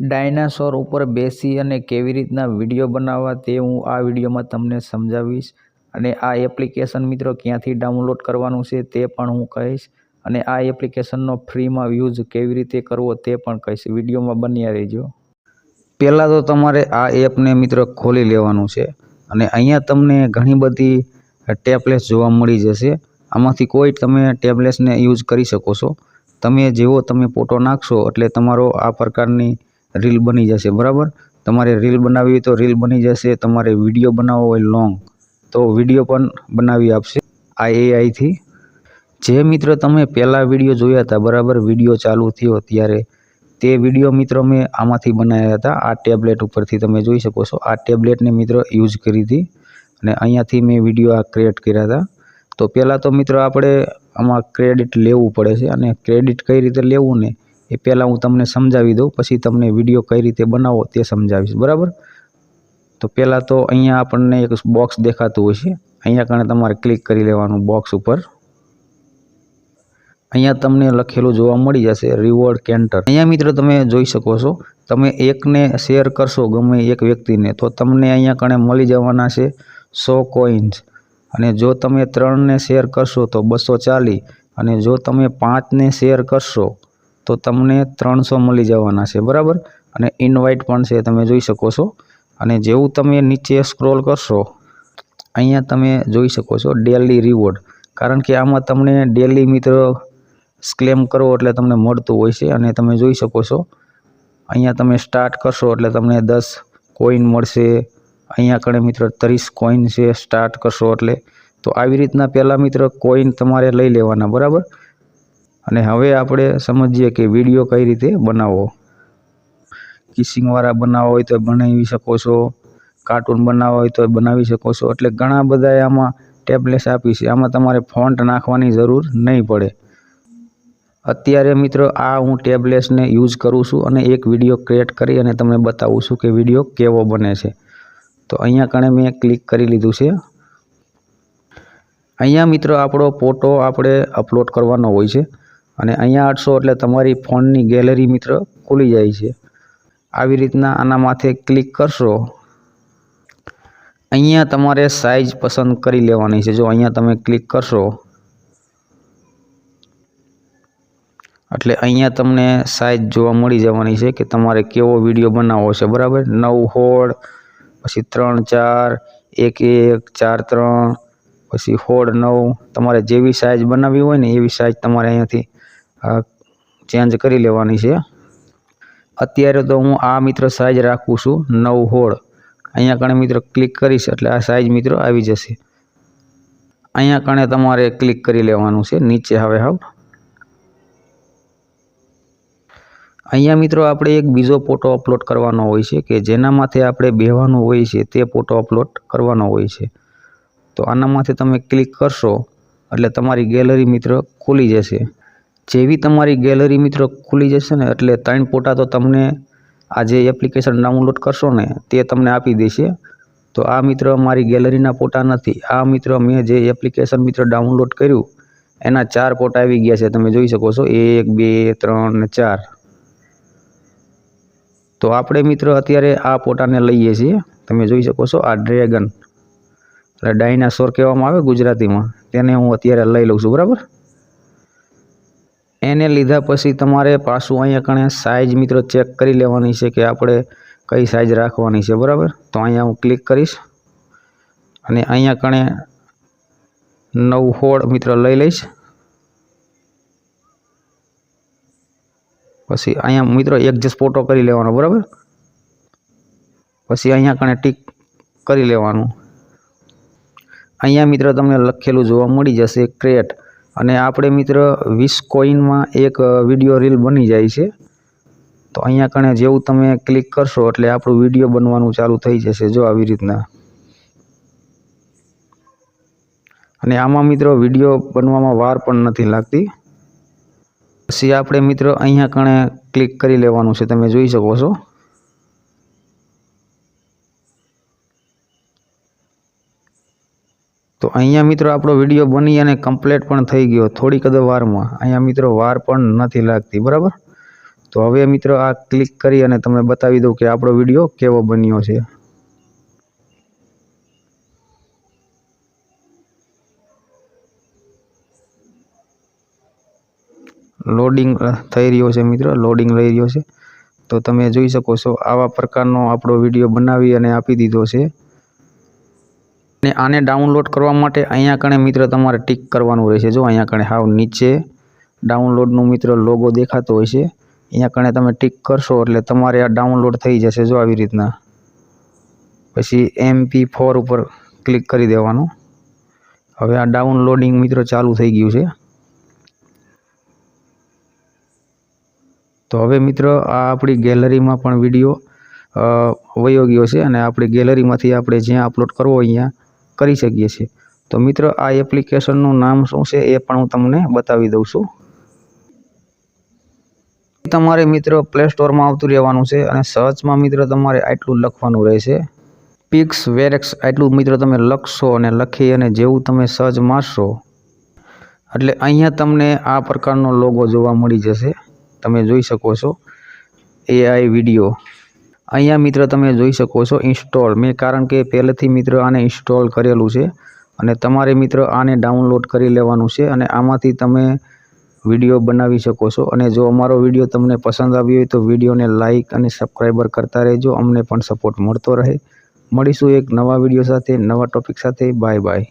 Dinosaur ઉપર બેસી અને કેવી રીતના વીડિયો બનાવવા તે હું આ વિડીયોમાં તમને સમજાવીશ. અને આ એપ્લિકેશન મિત્રો ક્યાંથી ડાઉનલોડ કરવાનું છે તે પણ હું કહીશ. અને આ એપ્લિકેશનનો ફ્રીમાં યુઝ કેવી રીતે કરવો તે પણ કહીશ. વિડીયોમાં બન્યા રહેજો. પહેલાં તો તમારે આ એપને મિત્રો ખોલી લેવાનું છે. અને અહીંયા તમને ઘણી બધી ટેબ્લેટ્સ જોવા મળી જશે. આમાંથી કોઈ તમે ટેબ્લેટ્સને યુઝ કરી શકો છો. તમે જેવો તમે ફોટો નાખશો એટલે તમારો આ પ્રકારની રીલ બની જશે, બરાબર? તમારે રીલ બનાવવી હોય તો રીલ બની જશે, તમારે વીડિયો બનાવવો હોય લોંગ તો વીડિયો પણ બનાવી આપશે આ એઆઈથી જે મિત્ર તમે પહેલાં વીડિયો જોયા હતા, બરાબર? વીડિયો ચાલુ થયો ત્યારે. તે વીડિયો મિત્રો મેં આમાંથી બનાવ્યા હતા, આ ટેબ્લેટ ઉપરથી તમે જોઈ શકો છો. આ ટેબ્લેટને મિત્રો યુઝ કરી હતી અને અહીંયાથી મેં વીડિયો આ ક્રિએટ કર્યા હતા. તો પહેલાં તો મિત્રો આપણે આમાં ક્રેડિટ લેવું પડે છે અને ક્રેડિટ કઈ રીતે લેવું ને એ પહેલાં હું તમને સમજાવી દઉં, પછી તમને વીડિયો કઈ રીતે બનાવો તે સમજાવીશ, બરાબર? તો પહેલાં તો અહીંયા આપણને એક બોક્સ દેખાતું હોય છે અહીંયા કણે તમારે ક્લિક કરી લેવાનું બોક્સ ઉપર. અહીંયા તમને લખેલું જોવા મળી જશે રિવોર્ડ કેન્ટર અહીંયા મિત્રો તમે જોઈ શકો છો, તમે એકને શેર કરશો ગમે એક વ્યક્તિને, તો તમને અહીંયા કણે મળી જવાના છે સો કોઈન્સ અને જો તમે ત્રણને શેર કરશો તો બસો ચાલી અને જો તમે પાંચને શેર કરશો તો તમને ત્રણસો મળી જવાના છે, બરાબર? અને ઇનવાઇટ પણ છે, તમે જોઈ શકો છો. અને જેવું તમે નીચે સ્ક્રોલ કરશો, અહીંયા તમે જોઈ શકો છો ડેલી રિવોર્ડ કારણ કે આમાં તમને ડેલી મિત્ર ક્લેમ કરો એટલે તમને મળતું હોય છે. અને તમે જોઈ શકો છો, અહીંયા તમે સ્ટાર્ટ કરશો એટલે તમને દસ કોઈન મળશે. અહીંયા કણે મિત્ર ત્રીસ કોઈન છે સ્ટાર્ટ કરશો એટલે. તો આવી રીતના પહેલાં મિત્ર કોઈન તમારે લઈ લેવાના, બરાબર? અને હવે આપણે સમજીએ કે વીડિયો કઈ રીતે બનાવવો. કિસિંગવાળા બનાવવા હોય તો બનાવી શકો છો, કાર્ટૂન બનાવવા હોય તો બનાવી શકો છો, એટલે ઘણા બધા આમાં ટેબલેટ્સ આપી છે. આમાં તમારે ફોન્ટ નાખવાની જરૂર નહીં પડે. અત્યારે મિત્રો આ હું ટેબલેટ્સને યુઝ કરું છું અને એક વીડિયો ક્રિએટ કરી અને તમને બતાવું છું કે વીડિયો કેવો બને છે. તો અહીંયા કણે મેં ક્લિક કરી લીધું છે. અહીંયા મિત્રો આપણો ફોટો આપણે અપલોડ કરવાનો હોય છે. અને અહીંયા આઠસો એટલે તમારી ફોનની ગેલેરી મિત્ર ખુલી જાય છે. આવી રીતના આના માથે ક્લિક કરશો, અહીંયા તમારે સાઇઝ પસંદ કરી લેવાની છે. જો અહીંયા તમે ક્લિક કરશો, એટલે અહીંયા તમને સાઇઝ જોવા મળી જવાની છે કે તમારે કેવો વીડિયો બનાવવો છે. બરાબર? નવ હોળ પછી ત્રણ ચાર, એક એક, ચાર ત્રણ, પછી હોળ નવ. તમારે જેવી સાઇઝ બનાવવી હોય ને એવી સાઇઝ તમારે અહીંયાથી ચેન્જ કરી લેવાની છે. અત્યારે તો હું આ મિત્ર સાઇઝ રાખું છું, નવ હોળ. અહીંયા કણે મિત્રો ક્લિક કરીશ એટલે આ સાઇઝ મિત્રો આવી જશે. અહીંયા કણે તમારે ક્લિક કરી લેવાનું છે, નીચે હવે હાવ. અહીંયા મિત્રો આપણે એક બીજો ફોટો અપલોડ કરવાનો હોય છે કે જેના માથે આપણે બેહવાનું હોય છે તે ફોટો અપલોડ કરવાનો હોય છે. તો આના માથે તમે ક્લિક કરશો એટલે તમારી ગેલેરી મિત્રો ખુલી જશે. જેવી તમારી ગેલેરી મિત્રો ખુલી જશે ને, એટલે ત્રણ ફોટા તો તમને આ જે એપ્લિકેશન ડાઉનલોડ કરશો ને, તે તમને આપી દેશે. તો આ મિત્રો મારી ગેલેરીના ફોટા નથી, આ મિત્રો મેં જે એપ્લિકેશન મિત્રો ડાઉનલોડ કર્યું, એના ચાર ફોટા આવી ગયા છે, તમે જોઈ શકો છો, એક, બે, ત્રણ ને ચાર. તો આપણે મિત્રો અત્યારે આ ફોટાને લઈએ છીએ, તમે જોઈ શકો છો, આ ડ્રેગન એટલે ડાયનાસોર કહેવામાં આવે ગુજરાતીમાં, તેને હું અત્યારે લઈ લઉં છું, બરાબર? એને લીધા પછી તમારે પાછું અહીંયા કણે સાઇઝ મિત્રો ચેક કરી લેવાની છે કે આપણે કઈ સાઇઝ રાખવાની છે, બરાબર? તો અહીંયા હું ક્લિક કરીશ અને અહીંયા કણે નવ હોળ મિત્રો લઈ લઈશ. પછી અહીંયા મિત્રો એડજસ્ટ ફોટો કરી લેવાનો, બરાબર? પછી અહીંયા કણે ટીક કરી લેવાનું. અહીંયા મિત્રો તમને લખેલું જોવા મળી જશે ક્રિએટ અને આપણે મિત્ર વીસ કોઈનમાં એક વીડિયો રીલ બની જાય છે. તો અહીંયા કણે જેવું તમે ક્લિક કરશો એટલે આપણું વીડિયો બનવાનું ચાલુ થઈ જશે જો આવી રીતના. અને આમાં મિત્રો વીડિયો બનવામાં વાર પણ નથી લાગતી. પછી આપણે મિત્રો અહીંયા કણે ક્લિક કરી લેવાનું છે, તમે જોઈ શકો છો. તો અહીંયા મિત્રો આપણો વીડિયો બની અને કમ્પ્લીટ પણ થઈ ગયો થોડીક જ વારમાં. અહીંયા મિત્રો વાર પણ નથી લાગતી, બરાબર? તો હવે મિત્રો આ ક્લિક કરી અને તમને બતાવી દઉં કે આપણો વીડિયો કેવો બન્યો છે. લોડિંગ થઈ રહ્યો છે મિત્રો લોડિંગ લઈ રહ્યો છે. તો તમે જોઈ શકો છો આવા પ્રકારનો આપણો વીડિયો બનાવી અને આપી દીધો છે. અને આને ડાઉનલોડ કરવા માટે અહીંયા કણે મિત્ર તમારે ટીક કરવાનું રહેશે. જો અહીંયા કણે હાવ નીચે ડાઉનલોડનું મિત્ર લોગો દેખાતો હોય છે, અહીંયા કણે તમે ટીક કરશો એટલે તમારે આ ડાઉનલોડ થઈ જશે જો આવી રીતના. પછી એમપી ફોર ઉપર ક્લિક કરી દેવાનું. હવે આ ડાઉનલોડિંગ મિત્રો ચાલુ થઈ ગયું છે. તો હવે મિત્ર આ આપણી ગેલેરીમાં પણ વીડિયો વયો ગયો છે અને આપણી ગેલેરીમાંથી આપણે જ્યાં અપલોડ કરવો અહીંયા કરી શકીએ છીએ. તો મિત્રો, આ એપ્લિકેશનનું નામ શું છે એ પણ હું તમને બતાવી દઉં છું. તમારે મિત્રો પ્લે સ્ટોરમાં આવતું રહેવાનું છે અને સર્ચમાં મિત્રો તમારે આટલું લખવાનું રહેશે. પિક્સ વેરેક્સ આટલું મિત્રો તમે લખશો અને લખી અને જેવું તમે સર્ચ મારશો, એટલે અહીંયા તમને આ પ્રકારનો લોગો જોવા મળી જશે. તમે જોઈ શકો છો. એઆઈ વીડિયો અહીંયા મિત્ર તમે જોઈ શકો છો ઇન્સ્ટોલ. મેં કારણ કે પહેલેથી મિત્ર આને ઇન્સ્ટોલ કરેલું છે અને તમારે મિત્ર આને ડાઉનલોડ કરી લેવાનું છે અને આમાંથી તમે વીડિયો બનાવી શકો છો. અને જો અમારો વીડિયો તમને પસંદ આવ્યો હોય તો વિડીયોને લાઇક અને સબસ્ક્રાઈબર કરતા રહેજો. અમને પણ સપોર્ટ મળતો રહે. મળીશું એક નવા વીડિયો સાથે, નવા ટોપિક સાથે. Bye bye.